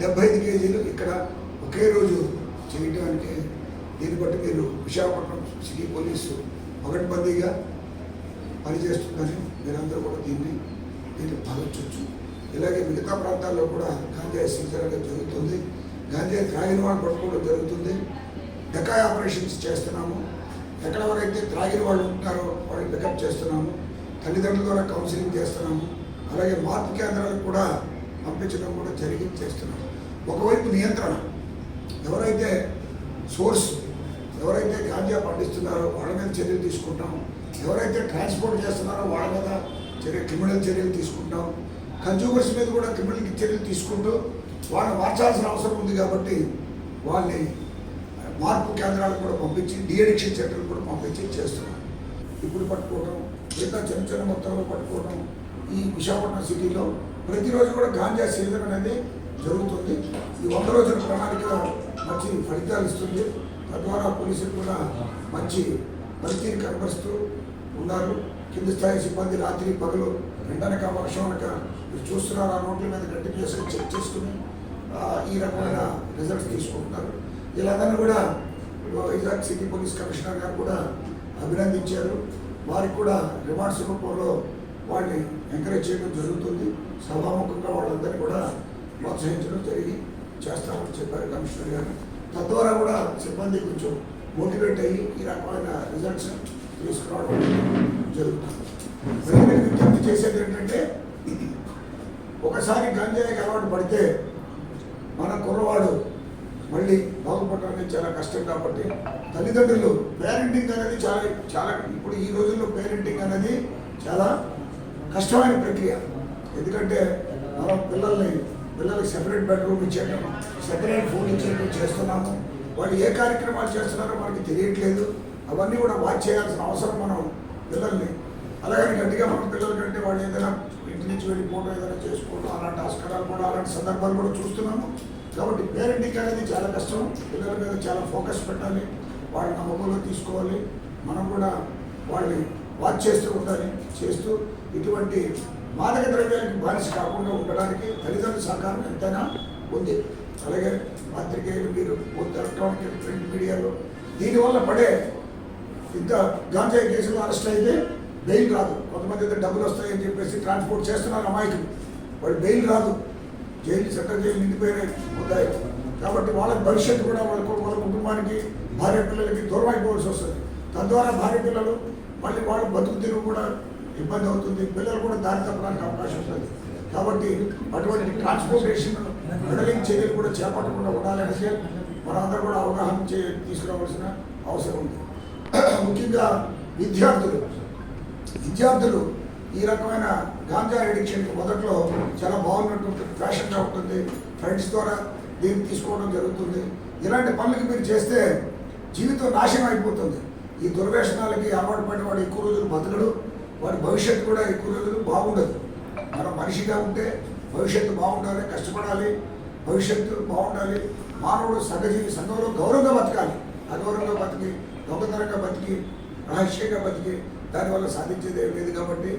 డెబ్బై ఐదు కేజీలు ఇక్కడ ఒకే రోజు చేయటానికి దీన్ని బట్టి మీరు విశాఖపట్నం సిటీ పోలీసు పగడ్బందీగా పనిచేస్తుందని మీరందరూ కూడా దీన్ని దీన్ని భావించవచ్చు ఇలాగే మిగతా ప్రాంతాల్లో కూడా గాంధీ సీజనగా జరుగుతుంది. గాంధీ త్రాగిన వాళ్ళు పట్టుకోవడం జరుగుతుంది. డకాయ్ ఆపరేషన్స్ చేస్తున్నాము. ఎక్కడ వరైతే త్రాగిన వాళ్ళు ఉంటారో వాళ్ళని పికప్ చేస్తున్నాము. తల్లిదండ్రుల ద్వారా కౌన్సిలింగ్ చేస్తున్నాము. అలాగే మార్పు కేంద్రాలకు కూడా పంపించడం కూడా జరిగి చేస్తున్నారు. ఒకవైపు నియంత్రణ. ఎవరైతే సోర్స్ ఎవరైతే గాంజా పండిస్తున్నారో వాళ్ళ మీద చర్యలు తీసుకుంటాం. ఎవరైతే ట్రాన్స్పోర్ట్ చేస్తున్నారో వాళ్ళ మీద చర్య క్రిమినల్ చర్యలు తీసుకుంటాం. కన్జ్యూమర్స్ మీద కూడా క్రిమినల్ చర్యలు తీసుకుంటూ వాళ్ళని మార్చాల్సిన అవసరం ఉంది కాబట్టి వాళ్ళని మార్పు కేంద్రాలకు కూడా పంపించి డిఎడిక్షన్ సెంటర్లు కూడా పంపించి చేస్తున్నారు ఇప్పుడు పట్టుకోవడం మిగతా చిన్న చిన్న మొత్తంలో పట్టుకోవడం ఈ విశాఖపట్నం సిటీలో ప్రతిరోజు కూడా గాంజా సీజన్ అనేది జరుగుతుంది. ఈ వంద రోజుల ప్రణాళిక మంచి ఫలితాలు ఇస్తుంది. తద్వారా పోలీసులు కూడా మంచి పనితీరు కనబరుస్తూ ఉన్నారు. కింది స్థాయి సిబ్బంది రాత్రి పగలు ఎండనక వర్షం అనక మీరు చూస్తున్నారు. ఆ రోడ్ల మీద గట్టి చేసుకుని చెక్ చేసుకుని ఈ రకమైన రిజల్ట్స్ తీసుకుంటున్నారు. వీళ్ళందరినీ కూడా వైజాగ్ సిటీ పోలీస్ కమిషనర్ గారు కూడా అభినందించారు. వారికి కూడా రివార్డ్స్ రూపంలో వాళ్ళని ఎంకరేజ్ చేయడం జరుగుతుంది. సభాముఖంగా వాళ్ళందరినీ కూడా ప్రోత్సహించడం జరిగి చేస్తామని చెప్పారు కమిషనర్ గారు. తద్వారా కూడా సిబ్బంది కొంచెం మోటివేట్ అయ్యి ఈ రకమైన రిజల్ట్స్ తీసుకురావడం జరుగుతుంది. ప్రజలకు విజ్ఞప్తి చేసేది ఏంటంటే ఒకసారి గంజాయికి అలవాటు పడితే మన కుర్రవాడు మళ్ళీ బాగుపడడానికి చాలా కష్టం కాబట్టి తల్లిదండ్రులు పేరెంటింగ్ అనేది చాలా చాలా ఇప్పుడు ఈ రోజుల్లో పేరెంటింగ్ అనేది చాలా కష్టమైన ప్రక్రియ. ఎందుకంటే మనం పిల్లల్ని పిల్లలకి సెపరేట్ బెడ్రూమ్ ఇచ్చేయడం సెపరేట్ ఫోన్ ఇచ్చేయడం చేస్తున్నాము వాళ్ళు ఏ కార్యక్రమాలు చేస్తున్నారో మనకి తెలియట్లేదు. అవన్నీ కూడా వాచ్ చేయాల్సిన అవసరం మనం పిల్లల్ని. అలాగని గట్టిగా మన పిల్లల కంటే వాళ్ళు ఏదైనా ఇంటి నుంచి వెళ్ళిపోవడం ఏదైనా చేసుకోవడం అలాంటి ఆస్కారాలు కూడా అలాంటి సందర్భాలు కూడా చూస్తున్నాము. కాబట్టి పేరెంటింగ్ అనేది చాలా కష్టం. పిల్లల మీద చాలా ఫోకస్ పెట్టాలి. వాళ్ళని నమ్మకంలో తీసుకోవాలి. మనం కూడా వాళ్ళని వాచ్ చేస్తూ ఉండాలి చేస్తూ ఇటువంటి మాదక ద్రవ్యానికి బానిస కాకుండా ఉండడానికి తల్లిదండ్రుల సహకారం ఎంతైనా ఉంది. అలాగే పత్రికేయులు మీరు ఎలక్ట్రానిక్ ప్రింట్ మీడియాలో దీనివల్ల పడే ఇంత గాంజా కేసులో అరెస్ట్ అయితే బెయిల్ రాదు. కొంతమంది అయితే డబ్బులు వస్తాయని చెప్పేసి ట్రాన్స్పోర్ట్ చేస్తున్నారు అమాయకులు. వాళ్ళు బెయిల్ రాదు. జైలు సెంట్రల్ జైలు నిండిపోయినాయి ఉంటాయి కాబట్టి వాళ్ళ భవిష్యత్తు కూడా వాళ్ళ వాళ్ళ కుటుంబానికి భార్య పిల్లలకి దూరం అయిపోవాల్సి వస్తుంది. తద్వారా భార్య పిల్లలు మళ్ళీ వాళ్ళ బతుకు తిరుగు కూడా ఇబ్బంది అవుతుంది. పిల్లలు కూడా దారి తప్పడానికి అవకాశం ఉంటుంది. కాబట్టి అటువంటి ట్రాన్స్పోర్టేషన్ మెడలింగ్ చర్యలు కూడా చేపట్టకుండా ఉండాలనేసి మనందరూ కూడా అవగాహన చే తీసుకురావాల్సిన అవసరం ఉంది. ముఖ్యంగా విద్యార్థులు. విద్యార్థులు ఈ రకమైన గాంజా ఎడిక్షన్ మొదట్లో చాలా బాగున్నటువంటి ఫ్యాషన్గా ఉంటుంది ఫ్రెండ్స్ ద్వారా దీన్ని తీసుకోవడం జరుగుతుంది. ఇలాంటి పనులకి మీరు చేస్తే జీవితం నాశనం అయిపోతుంది. ఈ దుర్వ్యసనాలకి అలవాటు పడిన వాడు ఎక్కువ రోజులు బతకడు. వారి భవిష్యత్తు కూడా ఎక్కువ రోజులు బాగుండదు. మనం మనిషిగా ఉంటే భవిష్యత్తు బాగుండాలి కష్టపడాలి భవిష్యత్తు బాగుండాలి. మానవుడు సగజీవి సంఘంలో గౌరవంగా బతకాలి. అగౌరవంగా బతికి దొంగతనంగా బతికి రహస్యంగా బతికి దానివల్ల సాధించేది ఏం లేదు కాబట్టి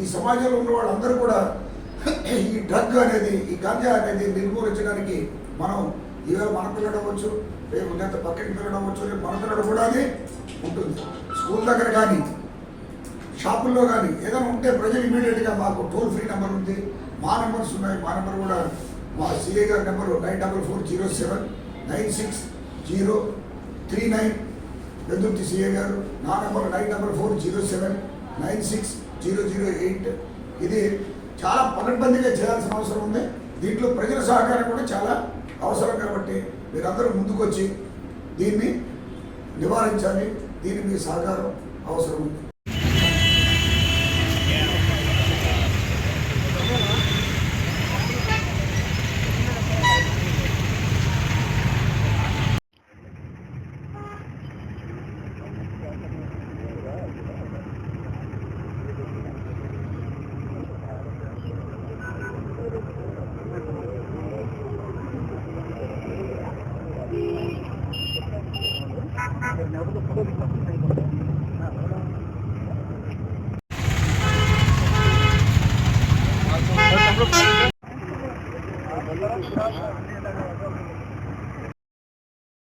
ఈ సమాజంలో ఉన్న వాళ్ళందరూ కూడా ఈ డ్రగ్ అనేది ఈ గాంజా అనేది నిర్మూలించడానికి మనం ఈవేళ మన పిల్లడవచ్చు రేపు గంట పక్కకి పిల్లడవచ్చు రేపు మన పిల్లడు కూడా అది ఉంటుంది. స్కూల్ దగ్గర కానీ షాపుల్లో కానీ ఏదైనా ఉంటే ప్రజలు ఇమీడియట్గా మాకు టోల్ ఫ్రీ నెంబర్ ఉంది. మా నెంబర్స్ ఉన్నాయి. మా నెంబర్ కూడా మా సిఏ గారి number nine double four zero seven nine six zero three nine. వెదుర్తి CA గారు? నా number nine double four zero seven nine six zero zero eight. ఇది చాలా పకడ్బందీగా చేయాల్సిన అవసరం ఉంది. దీంట్లో ప్రజల సహకారం కూడా చాలా అవసరం కాబట్టి మీరందరూ ముందుకొచ్చి దీన్ని నివారించాలి. దీనికి మీ సహకారం అవసరం ఉంది. over the course of the